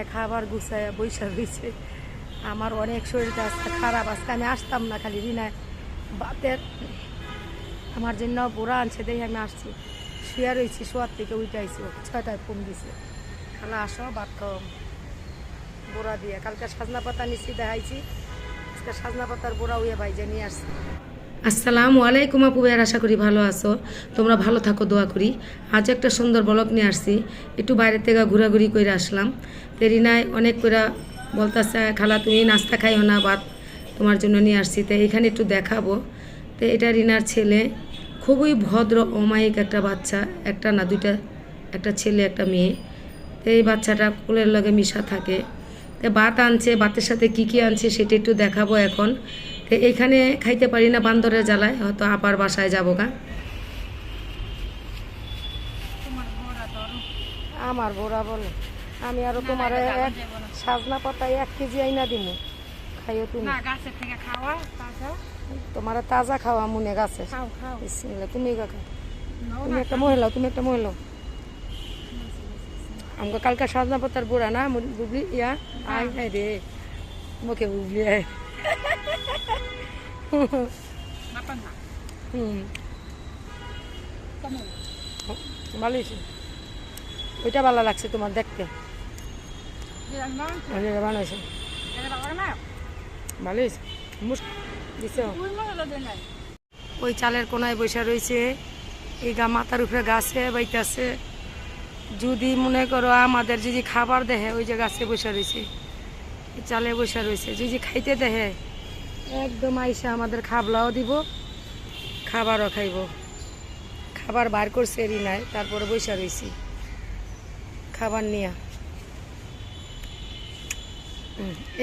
রিনায় খাবার গুছায় বৈশা রয়েছে। আমার অনেক শরীরটা আজকে খারাপ আজকে আমি আসতাম না খালি রিনায় বাতের, আমার জন্য বুড়া আনছে, দেখে আমি আসছি। শুয়ে রয়েছি, শোয়ার থেকে উঠে আইছি ওকে ছয়টায় ফোন দিছে। খালা, আসো ভাত খাও দিয়ে, কালকে সাজনা পাতা নিচ্ছি দেখাইছি। আজকে সাজনা পাতার বুড়া উয়ে ভাইজে নিয়ে আসছি। আসসালামু আলাইকুম আপু ভাইয়ার, আশা করি ভালো আছো। তোমরা ভালো থাকো, দোয়া করি। আজ একটা সুন্দর ব্লগ নিয়ে আসছি। একটু বাইরে থেকে ঘোরাঘুরি করে আসলাম। তো রিনায় অনেক করে বলতেছে, খালা, তুমি নাস্তা খাইও না, ভাত তোমার জন্য নিয়ে আসছি। তো এখানে একটু দেখাবো। তো এটা রিনার ছেলে। খুবই ভদ্র, অমায়িক একটা বাচ্চা। একটা না, দুইটা, একটা ছেলে, একটা মেয়ে। তো এই বাচ্চাটা কোলের লগে মিশা থাকে। তো ভাত আনছে, ভাতের সাথে কি কি আনছে সেটা একটু দেখাবো এখন। তো এখানে খাইতে পারি না বান্দরের জ্বালায় হয়তো আপার বাসায় যাব গা। আমার বোরা বলে। আমি আরও তোমার এক সাজনা পাতায় এক কেজি আইনা দিমু। খাইও তুমি। তোমার তাজা খাওয়া মনে গাছে। খাও খাও। তুমি তুমি একটা মহিলা তুমি একটা মহিলা আমাকে কালকে সাজনা পাতার বুড়া না বুবলি ইয়া আই নাই রে মুখে বুবলি আয়। ওইটা ভালো লাগছে তোমার দেখতে। বানাইছে। ওই চালের কোনায় বসে রয়েছে। এই গা মাথার উপরে গাছে বাইতেছে। যদি মনে করো আমাদের যদি খাবার দেহে, ওই যে গাছে বসে রয়েছে। চালে বসে রয়েছে। যদি খাইতে দেহে একদম আইসা আমাদের খাবলাও দিব, খাবারও খাইব। খাবার বার করছে নাই, তারপরে বসে রয়েছি খাবার নিয়া।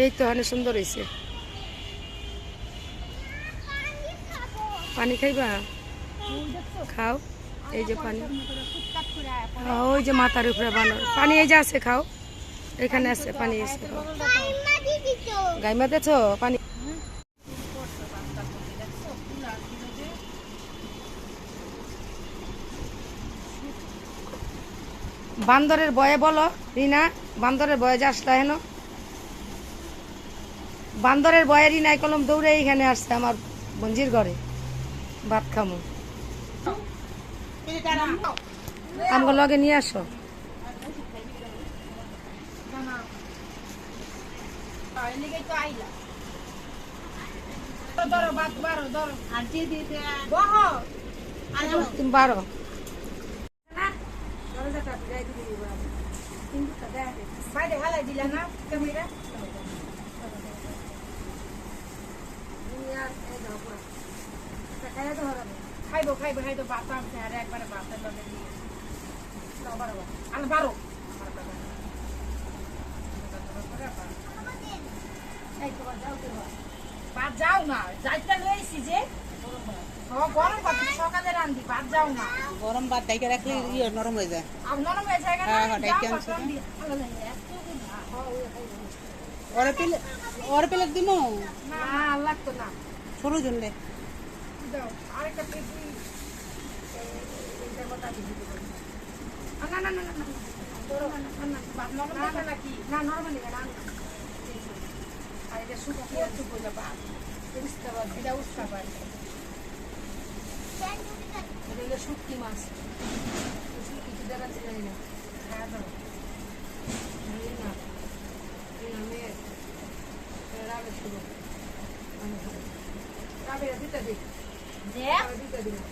এই তো অনেক সুন্দর হয়েছে পানি খাইবা? খাও। এই যে পানি। ওই যে মাথার উপরে বানর পানি এই যে আছে, খাও। এখানে আছে, পানি আছে গাইমা দেছ? পানি বান্দরের বয়ে বলো রিনা বান্দরের বয়ে যে আসলা হেন। বান্দরের বয়ে রিনাই কলম দৌড়ে এখানে আসছে আমার বঞ্জির ঘরে। ভাত খামো। আমগো লগে নিয়ে আসো। বারো ধরো আর দিয়ে দিয়ে বহ তুমি বারো বাইরে হালাই দিলা না ক্যামেরা খাইবো খাইবো খাইবো। বাতা আছে আর একবারে বাতা লগে বারো বাদ যাও না যাইতে লইছি যে গরম ভাত ডাইকে রাখলে ইয়ে নরম হয়ে যায় হয়ে হ্যাঁ, হ্যাঁ, ডাইকে। ওরে পেলে ওরে পেলে সরু জন্যে না না না না না না, না, নরম না, না। আর এটা শুটকি মাছ শুটকি কি দ্বারা চিনাই না খাওয়া দাও না মেয়ের রাবে শুরু রাবে দিতে দিই দিতে দিই না